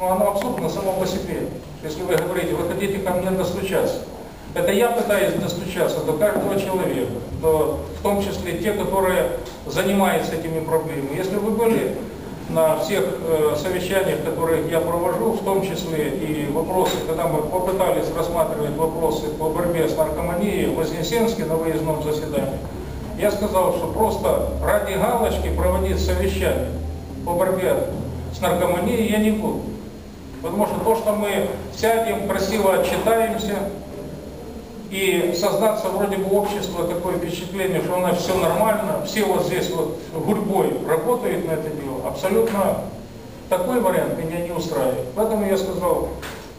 ну, оно абсурдно само по себе. Если вы говорите, вы хотите ко мне достучаться. Это я пытаюсь достучаться до каждого человека, до, в том числе те, которые занимаются этими проблемами. Если вы были на всех э, совещаниях, которые я провожу, в том числе и вопросы, когда мы попытались рассматривать вопросы по борьбе с наркоманией в Вознесенске на выездном заседании, я сказал, что просто ради галочки проводить совещание по борьбе с наркоманией я не буду. Потому что то, что мы сядем, красиво отчитаемся, и создаться вроде бы общество, такое впечатление, что у нас все нормально, все вот здесь вот гурьбой работают на это дело, абсолютно такой вариант меня не устраивает. Поэтому я сказал,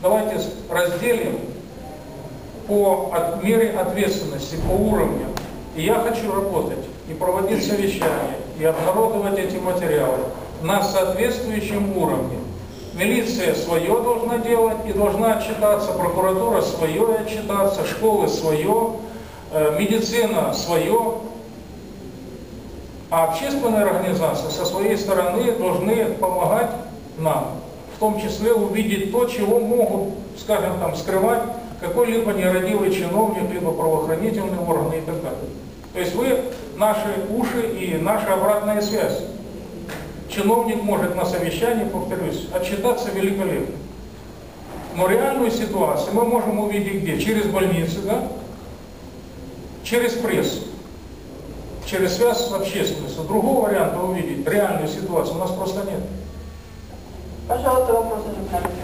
давайте разделим по от, мере ответственности, по уровням. И я хочу работать и проводить совещания, и обнародовать эти материалы на соответствующем уровне. Милиция свое должна делать и должна отчитаться, прокуратура свое отчитаться, школы свое, э, медицина свое. А общественные организации со своей стороны должны помогать нам, в том числе увидеть то, чего могут, скажем там, скрывать какой-либо нерадивый чиновник, либо правоохранительные органы и так далее. То есть вы наши уши и наша обратная связь. Чиновник может на совещании, повторюсь, отчитаться великолепно. Но реальную ситуацию мы можем увидеть где? Через больницы, да? Через прессу, через связь с общественностью. Другого варианта увидеть реальную ситуацию у нас просто нет. Пожалуйста, журналистов.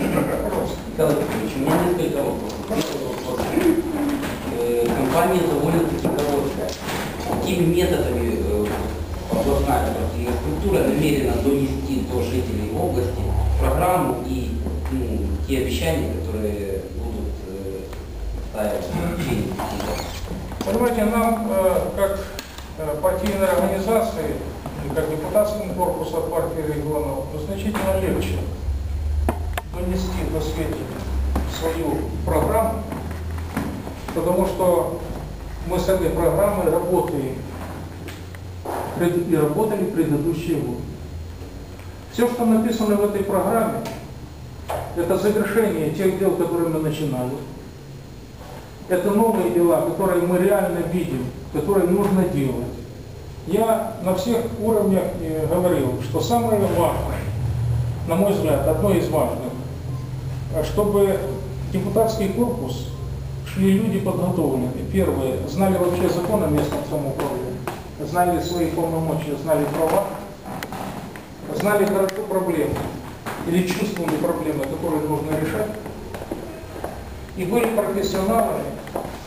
Николай Петрович, у меня несколько вопросов. Вопрос. Э, Компания довольно-таки короткая. Какими методами областная партийная структура намерена донести до жителей области программу и ну, те обещания, которые будут э, ставить в течение? Понимаете, нам, э, как э, партийной организации, как депутатскому корпусу партии регионов, значительно легче донести до сведения свою программу, потому что мы с этой программой работаем и работали предыдущие годы. Все, что написано в этой программе, это завершение тех дел, которые мы начинали. Это новые дела, которые мы реально видим, которые нужно делать. Я на всех уровнях э, говорил, что самое важное, на мой взгляд, одно из важных, э, чтобы депутатский корпус шли люди подготовленные. Первое, знали вообще закон о местном самоуправлении, знали свои полномочия, знали права, знали хорошо проблемы или чувствовали проблемы, которые нужно решать, и были профессионалами,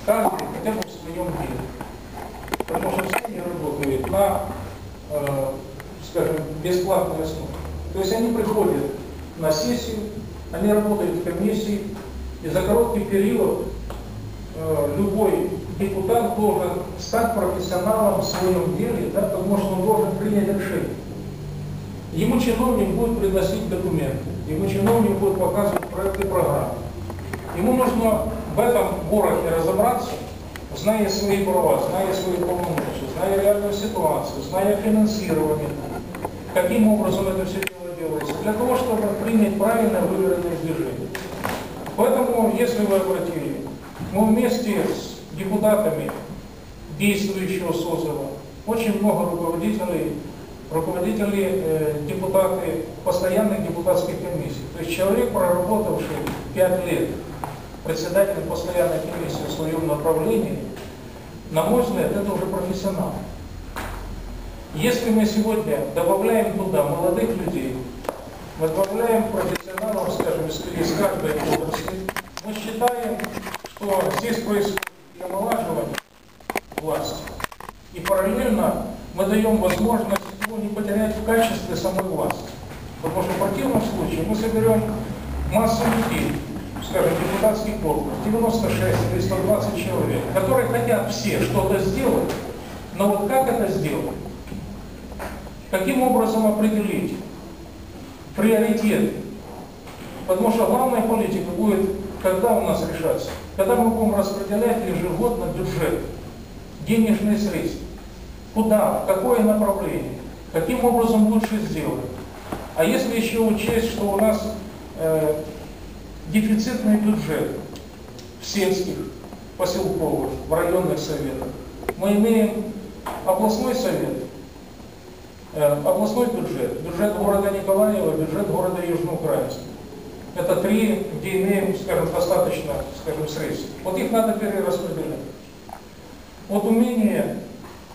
каждый хотя бы в своем деле. Потому что все они работают на, э, скажем, бесплатной основе. То есть они приходят на сессию, они работают в комиссии, и за короткий период э, любой депутат должен стать профессионалом в своем деле, да, потому что он должен принять решение. Ему чиновник будет приносить документы, ему чиновник будет показывать проекты программы. Ему нужно в этом городе разобраться, зная свои права, зная свои полномочия, зная реальную ситуацию, зная финансирование, каким образом это все дело делается, для того, чтобы принять правильное выверенное движение. Поэтому, если вы обратили, мы вместе с депутатами действующего созыва, очень много руководителей, руководителей, э, депутаты постоянных депутатских комиссий. То есть человек, проработавший пять лет председателем постоянной комиссии в своем направлении, на мой взгляд, это уже профессионал. Если мы сегодня добавляем туда молодых людей, мы добавляем профессионалов, скажем, из из каждой области, мы считаем, что здесь происходит власти. И параллельно мы даем возможность его не потерять в качестве самой власти. Потому что в противном случае мы соберем массу людей, скажем, депутатский корпус, 96 или 120 человек, которые хотят все что-то сделать, но вот как это сделать? Каким образом определить приоритеты? Потому что главная политика будет, когда у нас решаться? Когда мы будем распределять ежегодно бюджет, денежные средства. Куда, в какое направление, каким образом лучше сделать. А если еще учесть, что у нас э, дефицитный бюджет в сельских, поселковых, в районных советах. Мы имеем областной совет, э, областной бюджет, бюджет города Николаева, бюджет города Южноукраинска. Это три, где имеем, скажем, достаточно, скажем, средств. Вот их надо перераспределять. Вот умение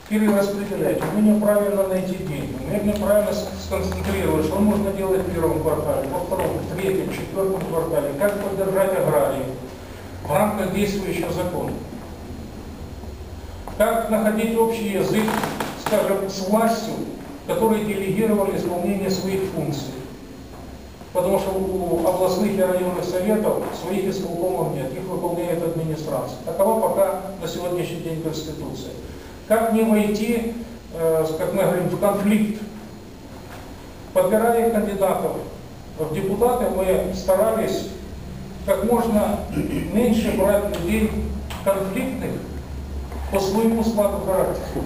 перераспределять, умение правильно найти деньги, умение правильно сконцентрировать, что можно делать в первом квартале, во втором, в третьем, четвертом квартале, как поддержать аграрии в рамках действующего закона. Как находить общий язык, скажем, с властью, которые делегировали исполнение своих функций. Потому что у областных и районных советов своих исполкомов нет, их выполняет администрация. Такова на сегодняшний день Конституция. Как не войти, э, как мы говорим, в конфликт? Подбирая кандидатов в депутаты, мы старались как можно меньше брать людей конфликтных по своему складу характера.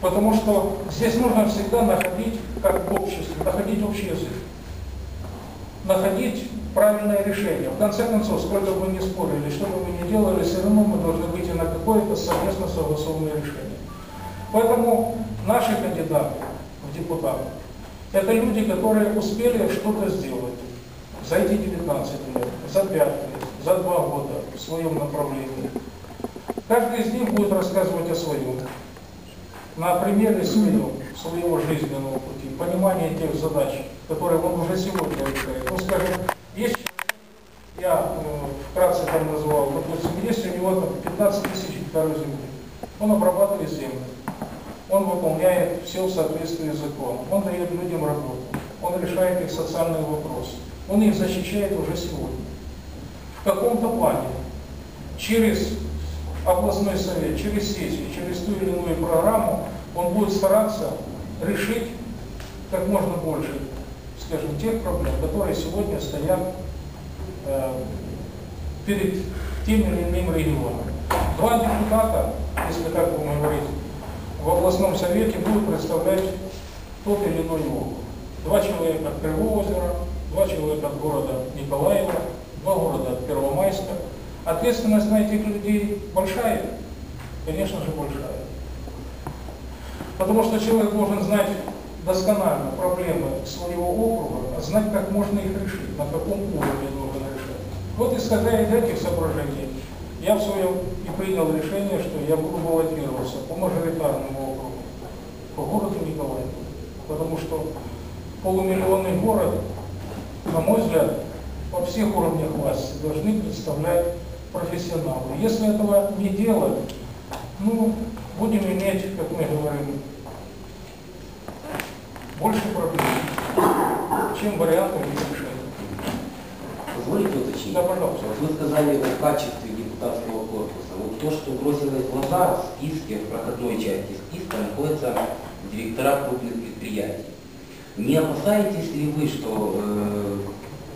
Потому что здесь нужно всегда находить, как в обществе, находить общий язык находить правильное решение. В конце концов, сколько бы мы ни спорили, что бы мы ни делали, все равно мы должны на какое-то совместно согласованное решение. Поэтому наши кандидаты в депутаты – это люди, которые успели что-то сделать за эти 19 лет, за 5 лет, за 2 года в своем направлении. Каждый из них будет рассказывать о своем, на примере своего, своего жизненного пути, понимания тех задач, которые он уже сегодня решает. Ну, скажем, есть я э, вкратце там называл, допустим, есть у него там 15 тысяч гектаров земли, он обрабатывает землю, он выполняет все в соответствии с законом, он дает людям работу, он решает их социальные вопросы, он их защищает уже сегодня. В каком-то плане, через областной совет, через сессию, через ту или иную программу, он будет стараться решить как можно больше, скажем, тех проблем, которые сегодня стоят э, перед тем или иным регионом. Два депутата, если так будем говорить, в областном совете будут представлять тот или иной округ. Два человека от Кривого озера, два человека от города Николаева, два города от Первомайска. Ответственность на этих людей большая? Конечно же, большая. Потому что человек должен знать досконально проблемы своего округа, знать, как можно их решить, на каком уровне. Вот исходя из этих соображений, я в своем и принял решение, что я буду баллотироваться по мажоритарному округу, по городу Николаеву. Потому что полумиллионный город, на мой взгляд, во всех уровнях власти должны представлять профессионалы. Если этого не делать, ну, будем иметь, как мы говорим, больше проблем, чем вариантов их решения. Позволите уточнить? Да, пожалуйста. Вот Вы сказали о качестве депутатского корпуса. Вот то, что бросилось в глаза в списке, в проходной части списка, находятся директора крупных предприятий. Не опасаетесь ли вы, что э,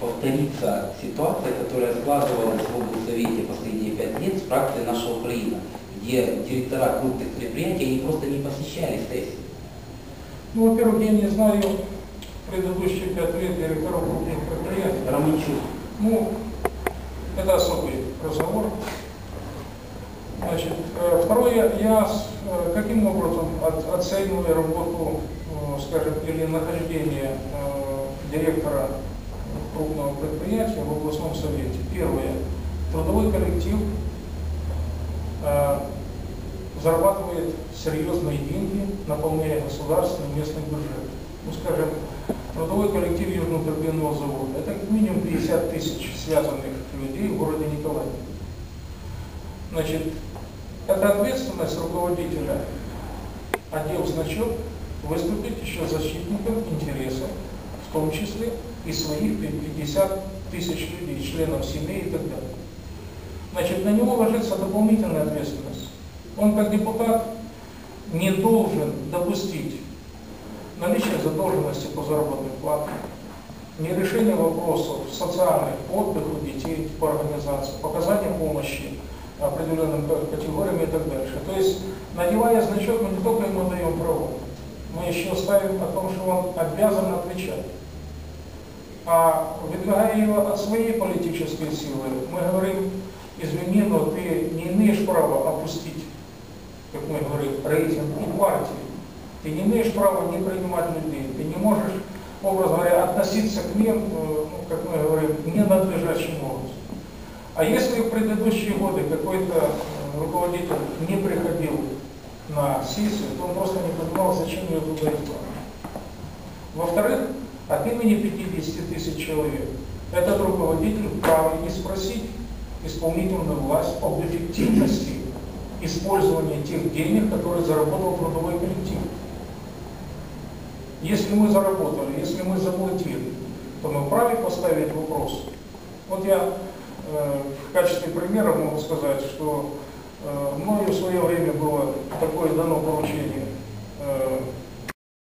повторится ситуация, которая складывалась в облсовете последние пять лет с практикой нашей Украины, где директора крупных предприятий они просто не посещали сессии? Ну, во-первых, я не знаю предыдущие пять лет директоров крупных предприятий. Романчук. Ну, это особый разговор. Значит, э, второе, я э, каким образом оцениваю работу, э, скажем, или нахождение директора крупного предприятия в областном совете. Первое, трудовой коллектив зарабатывает серьезные деньги, наполняя государственный местный бюджет. Ну, скажем, трудовой коллектив Южного турбинного завода. Это как минимум 50 тысяч связанных людей в городе Николаев. Значит, это ответственность руководителя отдел значок выступить еще защитником интересов, в том числе и своих 50 тысяч людей, членов семьи и так далее. Значит, на него ложится дополнительная ответственность. Он как депутат не должен допустить наличие задолженности по заработной плате, нерешение вопросов социальных, отдыху детей по организации, показания помощи определенным категориям и так дальше. То есть, надевая значок, мы не только ему даем право, мы еще ставим о том, что он обязан отвечать. А выдвигая ее от своей политической силы, мы говорим, извини, но ты не имеешь права опустить, как мы говорим, рейтинг и партии. Ты не имеешь права не принимать людей, ты не можешь, образно говоря, относиться к ним, э, ну, как мы говорим, ненадлежащим образом. А если в предыдущие годы какой-то э, руководитель не приходил на сессию, то он просто не понимал, зачем ее туда идти. Во-вторых, от имени 50 тысяч человек этот руководитель вправе не спросить исполнительную власть об эффективности использования тех денег, которые заработал трудовой коллектив. Если мы заработали, если мы заплатили, то мы вправе поставить вопрос. Вот я э, в качестве примера могу сказать, что э, мною в свое время было такое дано поручение э,